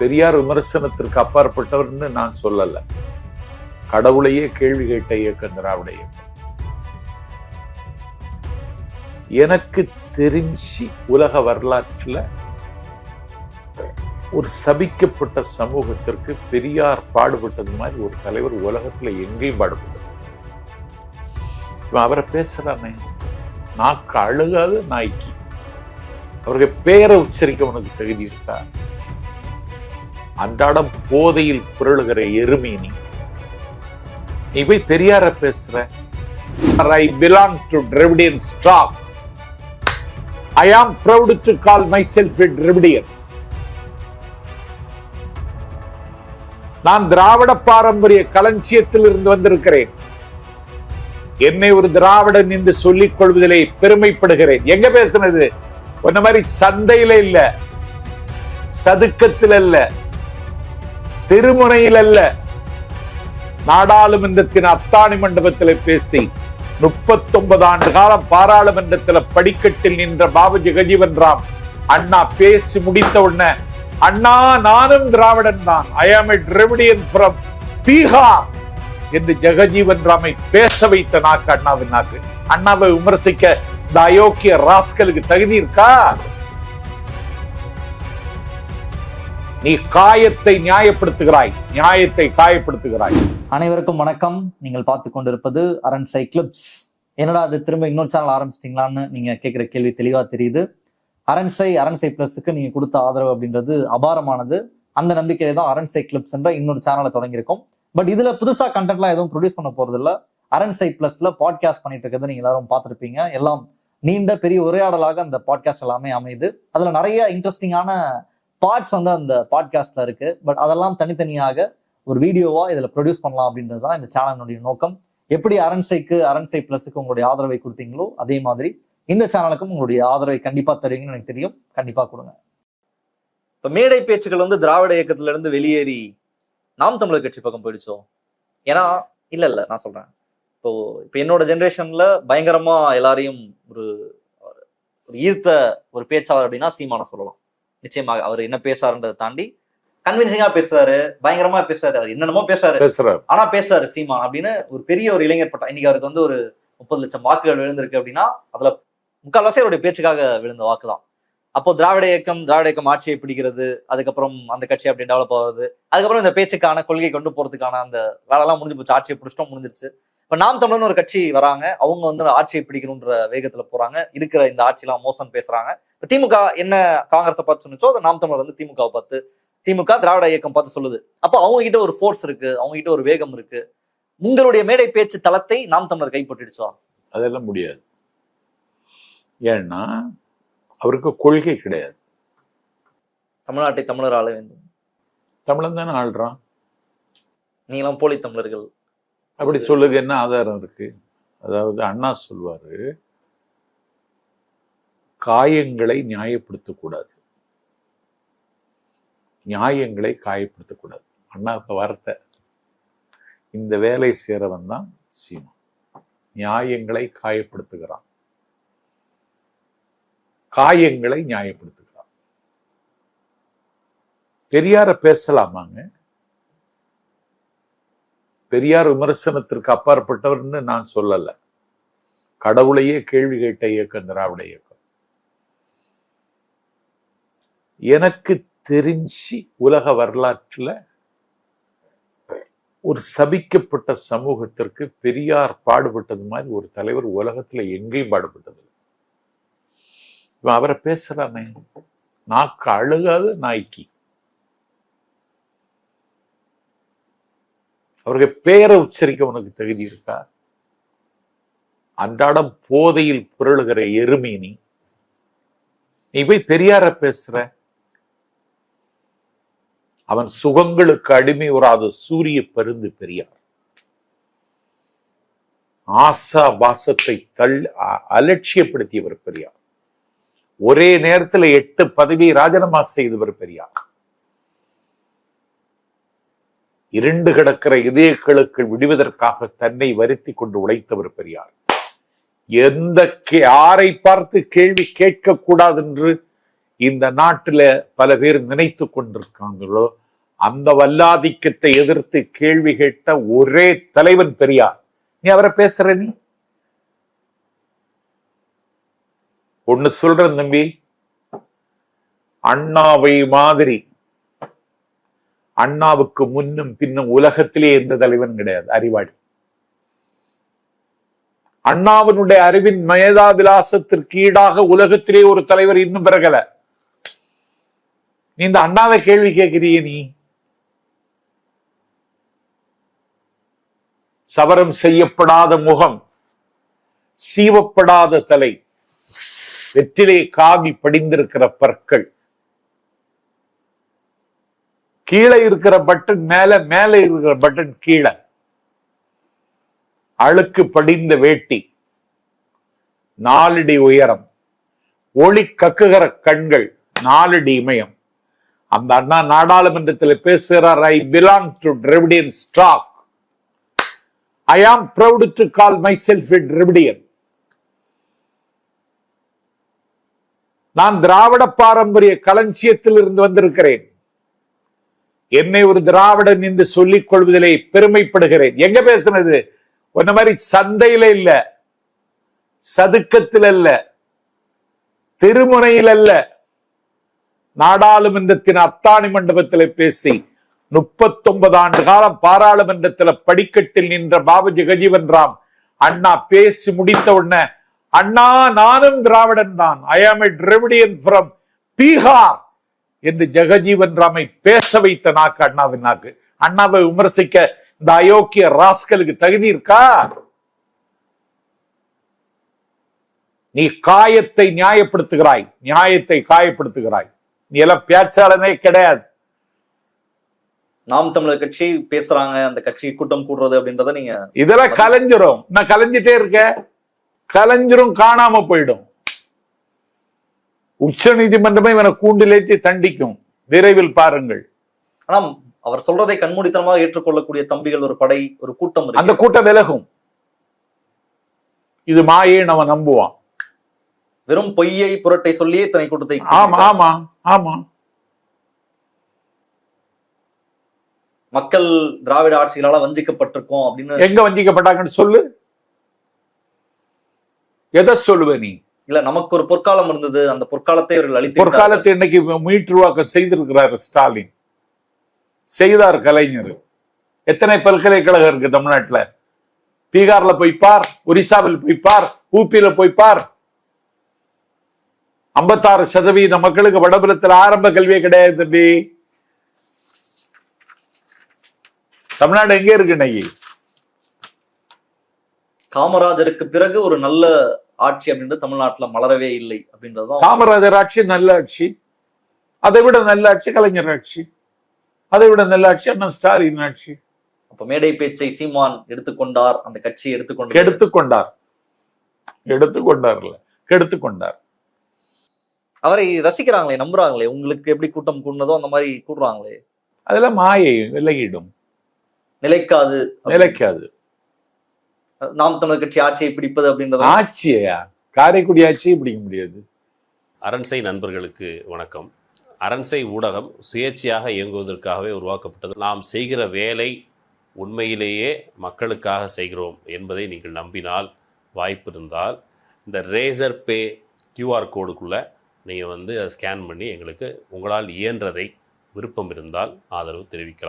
பெரியார் விமர்சனத்திற்கு அப்பாற்பட்டவர்னு நான் சொல்லல. கடவுளையே கேள்வி கேட்ட இயக்கம் திராவிட இயக்கம் எனக்கு தெரிஞ்சு உலக வரலாற்றுல ஒரு சபிக்கப்பட்ட சமூகத்திற்கு பெரியார் பாடுபட்டது மாதிரி ஒரு தலைவர் உலகத்துல எங்கேயும் பாடுபட்டது. இவன் அவரை பேசுறானே. நாக்கு அழுகாது நாய்க்கு. அவருக்கு பேரை உச்சரிக்க உனக்கு தகுதி இருக்கா? அன்றாடம் போதையில் புரளுகிற எருமை நீ. நீ போய் பெரியார பேசுற. I belong to Dravidian stock I am proud to call myself Dravidian நான் திராவிட பாரம்பரிய களஞ்சியத்தில் இருந்து வந்திருக்கிறேன். என்னை ஒரு திராவிடன் என்று சொல்லிக் கொள்வதிலே பெருமைப்படுகிறேன். எங்க பேசுனது? ஒன்ன மாதிரி சந்தையில இல்ல. சதுக்கத்தில் அல்ல திருமுனையில் அல்ல நாடாளுமன்றத்தின் அத்தாணி மண்டபத்தில் பேசி முப்பத்தொன்பது ஆண்டு காலம் பாராளுமன்றத்தில் படிக்கட்டில் நின்ற பாபு ஜெகஜீவன் ராம் அண்ணா பேசி முடித்த உடனே அண்ணா நானும் திராவிடன் தான். ஐ ஆம் எ ஃப்ரம் பீகார் என்று ஜெகஜீவன் ராமை பேச வைத்த நாக்கு அண்ணாவின் நாக்கு. அண்ணாவை விமர்சிக்க இந்த அயோக்கிய ராஸ்கலுக்கு தகுதி இருக்கா? நீ காயத்தை நியாயப்படுத்துகிறாய். நியாயத்தை காயப்படுத்துகிறாய். அனைவருக்கும் வணக்கம். நீங்கள் பார்த்து கொண்டிருப்பது அரண் கிளிப்ஸ். என்னடா அது திரும்ப இன்னொரு சேனல் ஆரம்பிச்சிட்டீங்களான்னு நீங்க கேட்குற கேள்வி தெளிவா தெரியுது. அரண்சை அரண்சை பிளஸுக்கு நீங்க கொடுத்த ஆதரவு அப்படின்றது அபாரமானது. அந்த நம்பிக்கையில தான் அரண்சை கிளிப்ஸ் என்ற இன்னொரு சேனலை தொடங்கியிருக்கோம். பட் இதுல புதுசா கண்டென்ட்லாம் எதுவும் ப்ரொடியூஸ் பண்ண போறது இல்ல. அரண்சை பிளஸ்ல பாட்காஸ்ட் பண்ணிட்டு இருக்கிறது நீங்க எல்லாரும் பார்த்துருப்பீங்க. எல்லாம் நீண்ட பெரிய உரையாடலாக அந்த பாட்காஸ்ட் எல்லாமே அமையுது. அதுல நிறைய இன்ட்ரெஸ்டிங்கான பார்ட்ஸ் வந்து அந்த பாட்காஸ்ட்ல இருக்கு. பட் அதெல்லாம் தனித்தனியாக ஒரு வீடியோவா இதுல ப்ரொடியூஸ் பண்ணலாம் அப்படின்றது தான் இந்த சேனலுடைய நோக்கம். எப்படி அரண்சைக்கு அரண்சை பிளஸுக்கு உங்களுடைய ஆதரவை கொடுத்தீங்களோ அதே மாதிரி இந்த சேனலுக்கும் உங்களுடைய ஆதரவை கண்டிப்பா தருவீங்கன்னு எனக்கு தெரியும். கண்டிப்பா கொடுங்க. இப்ப மேடை பேச்சுக்கள் வந்து திராவிட இயக்கத்துல இருந்து வெளியேறி நாம் தமிழர் கட்சி பக்கம் போயிடுச்சோம் ஏன்னா இல்ல இல்ல நான் சொல்றேன். இப்போ இப்போ என்னோட ஜென்ரேஷன்ல பயங்கரமா எல்லாரையும் ஒரு ஒரு ஈர்த்த ஒரு பேச்சாளர் அப்படின்னா சீமான சொல்லலாம். நிச்சயமாக அவர் என்ன பேசுறாருன்றதை தாண்டி கன்வின்சிங்கா பேசுறாரு பயங்கரமா பேசுறாரு அவர் என்னென்னமோ பேசுறாரு. ஆனா பேசுறாரு சீமான் அப்படின்னு ஒரு பெரிய ஒரு இளைஞர் பட்டம் இன்னைக்கு அவருக்கு வந்து ஒரு முப்பது லட்சம் வாக்குகள் விழுந்திருக்கு அப்படின்னா அதுல முக்கால்வாசி அவருடைய பேச்சுக்காக விழுந்த வாக்கு தான் அப்போ திராவிட இயக்கம் திராவிட இயக்கம் ஆட்சியை பிடிக்கிறது அதுக்கப்புறம் அந்த கட்சி அப்படி டெவலப் ஆகுது. அதுக்கப்புறம் இந்த பேச்சுக்கான கொள்கை கொண்டு போறதுக்கான அந்த வேலைலாம் முடிஞ்சு போச்சு. ஆட்சியை பிடிச்சிட்டோம் முடிஞ்சிருச்சு. இப்ப நாம் தமிழர்னு ஒரு கட்சி வராங்க. அவங்க வந்து ஆட்சியை பிடிக்கணுன்ற வேகத்துல போறாங்க. இருக்கிற இந்த ஆட்சியெல்லாம் மோசம் பேசுறாங்க. இப்ப திமுக என்ன காங்கிரஸை பார்த்து சொன்னச்சோ அதை நாம் தமிழர் வந்து திமுகவை பார்த்து திமுக திராவிட இயக்கம் பார்த்து சொல்லுது. அப்போ அவங்க கிட்ட ஒரு ஃபோர்ஸ் இருக்கு. அவங்க கிட்ட ஒரு வேகம் இருக்கு. உங்களுடைய மேடை பேச்சு தளத்தை நாம் தமிழர் கைப்பற்றிடுச்சோ? அதெல்லாம் முடியாது. ஏன்னா அவருக்கு கொள்கை கிடையாது. தமிழ்நாட்டை தமிழர் ஆள வேண்டும். தமிழன் தானே ஆள்றான். நீங்களும் போலி தமிழர்கள். அப்படி சொல்லுங்க என்ன ஆதாரம் இருக்கு? அதாவது அண்ணா சொல்வாரு காயங்களை நியாயப்படுத்தக்கூடாது. நியாயங்களை காயப்படுத்தக்கூடாது. அண்ணாவுக்கு வார்த்தை. இந்த வேலை சேரவன் தான் சீமா நியாயங்களை காயப்படுத்துகிறான். காயங்களை நியாயப்படுத்துகிறார். பெரியார பேசலாமாங்க? பெரியார் விமர்சனத்திற்கு அப்பாற்பட்டவர்னு நான் சொல்லல. கடவுளையே கேள்வி கேட்ட இயக்கம் திராவிட இயக்கம். எனக்கு தெரிஞ்சு உலக வரலாற்றுல ஒரு சபிக்கப்பட்ட சமூகத்திற்கு பெரியார் பாடுபட்டது மாதிரி ஒரு தலைவர் உலகத்துல எங்கேயும் பாடுபட்டது இவன் அவரை பேசுறானே? நாக்கு அழுகாத நாய்க்கு. அவருக்கு பேரை உச்சரிக்க உனக்கு தகுதி இருக்கா? அன்றாடம் போதையில் புரளுகிற எருமை நீ. நீ போய் பெரியார பேசுற. அவன் சுகங்களுக்கு அடிமை உறாத சூரிய பருந்து பெரியார். ஆசா பாசத்தை தள் அ- அலட்சியப்படுத்தியவர் பெரியார். ஒரே நேரத்துல எட்டு பதவியை ராஜினாமா செய்தவர் பெரியார். இருண்டு கிடக்கிற இதயக்களுக்கு விடுவதற்காக தன்னை வருத்தி கொண்டு உழைத்தவர் பெரியார். எந்த கே- யாரை பார்த்து கேள்வி கேட்க கூடாது என்று இந்த நாட்டுல பல பேர் நினைத்து கொண்டிருக்காங்களோ அந்த வல்லாதிக்கத்தை எதிர்த்து கேள்வி கேட்ட ஒரே தலைவன் பெரியார். நீ அவரை பேசுற நீ? ஒண்ணு சொல்றேன் தம்பி. அண்ணாவை மாதிரி. அண்ணாவுக்கு முன்னும் பின்னும் உலகத்திலே எந்த தலைவன் கிடையாது. அறிவாளி. அண்ணாவினுடைய அறிவின் மேதா விலாசத்திற்கு ஈடாக உலகத்திலே ஒரு தலைவர் இன்னும் பிறகல. நீ இந்த அண்ணாவை கேள்வி கேட்கிறிய நீ? சவரம் செய்யப்படாத முகம் சீவப்படாத தலை வெற்றிலே காவி படிந்திருக்கிற பற்கள். கீழே இருக்கிற பட்டன் மேல மேல இருக்கிற பட்டன் கீழே. அழுக்கு படிந்த வேட்டி. நாலடி உயரம். ஒளி கக்குகிற கண்கள். நாலடி இமயம். அந்த அண்ணா நாடாளுமன்றத்தில் பேசுகிறார் I belong to Dravidian stock I am proud to call myself Dravidian நான் திராவிட பாரம்பரிய களஞ்சியத்தில் இருந்து வந்திருக்கிறேன். என்னை ஒரு திராவிடன் என்று சொல்லிக் கொள்வதிலே பெருமைப்படுகிறேன். எங்க பேசுனது? உன்ன மாதிரி சந்தையில இல்ல. சதுக்கத்தில் அல்ல. திருமுனையில் அல்ல. நாடாளுமன்றத்தின் அத்தாணி மண்டபத்தில் பேசி முப்பத்தொன்பது ஆண்டு காலம் பாராளுமன்றத்தில் படிக்கட்டில் நின்ற பாபு ஜெகஜீவன் ராம் அண்ணா பேசி முடித்த உடனே அண்ணா நானும் திராவிடன் தான். ஐ ஆம் எ டிரெவிடியன் ஃப்ரம் பீகார் என்று ஜெகஜீவன் ராமை பேச வைத்த நாக்கு அண்ணாவின் நாக்கு. அண்ணாவை விமர்சிக்க இந்த அயோக்கிய ராஸ்கலுக்கு தகுதி இருக்கா? நீ காயத்தை நியாயப்படுத்துகிறாய். நியாயத்தை காயப்படுத்துகிறாய். நீ எல்லாம் பேச்சாளனே கிடையாது. நாம் தமிழர் கட்சி பேசுறாங்க. அந்த கட்சி கூட்டம் கூடுறது அப்படின்றத நீங்க இதெல்லாம் கலைஞ்சிரும். நான் கலைஞ்சிட்டே இருக்க கலைஞ்சிரும் காணாம போயிடும். உச்ச நீதிமன்றமே இவனை கூண்டிலேற்றி தண்டிக்கும். விரைவில் பாருங்கள். ஆனா அவர் சொல்றதை கண்மூடித்தனமாக ஏற்றுக்கொள்ளக்கூடிய தம்பிகள் ஒரு படை ஒரு கூட்டம். அந்த கூட்டம் விலகும். இது மாயேன்னு அவன் நம்புவான் வெறும் பொய்யை புரட்டை சொல்லியே இத்தனை கூட்டத்தை ஆமா ஆமா ஆமா. மக்கள் திராவிட ஆட்சிகளால வஞ்சிக்கப்பட்டிருக்கோம் அப்படின்னு எங்க வஞ்சிக்கப்பட்டாங்கன்னு சொல்லு. எதை சொல்லுவ நீ? இல்ல நமக்கு ஒரு பொற்காலம் இருந்தது. அந்த பொற்காலத்தை அவர்கள் அளித்து பொற்காலத்தை இன்னைக்கு மீட்டுருவாக்கம் செய்திருக்கிறார் ஸ்டாலின். செய்தார் கலைஞர். எத்தனை பல்கலைக்கழகம் இருக்கு தமிழ்நாட்டுல? பீகார்ல போய் பார் ஒரிசாவில் போய் பார் ஊப்பியில போய் பார். ஐம்பத்தாறு சதவீத மக்களுக்கு வடபுலத்தில் ஆரம்ப கல்வியே கிடையாது தம்பி. தமிழ்நாடு எங்க இருக்கு இன்னைக்கு? காமராஜருக்கு பிறகு ஒரு நல்ல ஆட்சி அப்படின்றது தமிழ்நாட்டுல மலரவே இல்லை அப்படின்றதுதான் காமராஜர் ஆட்சி நல்ல ஆட்சி. அதை விட நல்ல ஆட்சி கலைஞர் ஆட்சி. அதை விட நல்ல ஆட்சி அண்ணன் ஸ்டாலின் ஆட்சி. அப்ப மேடை பேச்சை சீமான் எடுத்துக்கொண்டார் அந்த கட்சி எடுத்துக்கொண்டு கெடுத்துக்கொண்டார். எடுத்துக்கொண்டார்ல கெடுத்துக்கொண்டார். அவரை ரசிக்கிறாங்களே நம்புறாங்களே? உங்களுக்கு எப்படி கூட்டம் கூடுனதோ அந்த மாதிரி கூடுறாங்களே? அதெல்லாம் மாயை விலகிடும். நிலைக்காது. நிலைக்காது. நாம் தமிழர் கட்சி ஆட்சியை பிடிப்பது அப்படின்றது ஆட்சியா காரைக்குடி ஆட்சியை பிடிக்க முடியாது. அரண்சை நண்பர்களுக்கு வணக்கம். அரண்சை ஊடகம் சுயேட்சையாக இயங்குவதற்காகவே உருவாக்கப்பட்டது. நாம் செய்கிற வேலை உண்மையிலேயே மக்களுக்காக செய்கிறோம் என்பதை நீங்கள் நம்பினால் வாய்ப்பு இருந்தால் இந்த ரேசர் பே கியூஆர் கோடுக்குள்ளே நீங்கள் வந்து அதை ஸ்கேன் பண்ணி எங்களுக்கு உங்களால் இயன்றதை விருப்பம் இருந்தால் ஆதரவு தெரிவிக்கலாம்.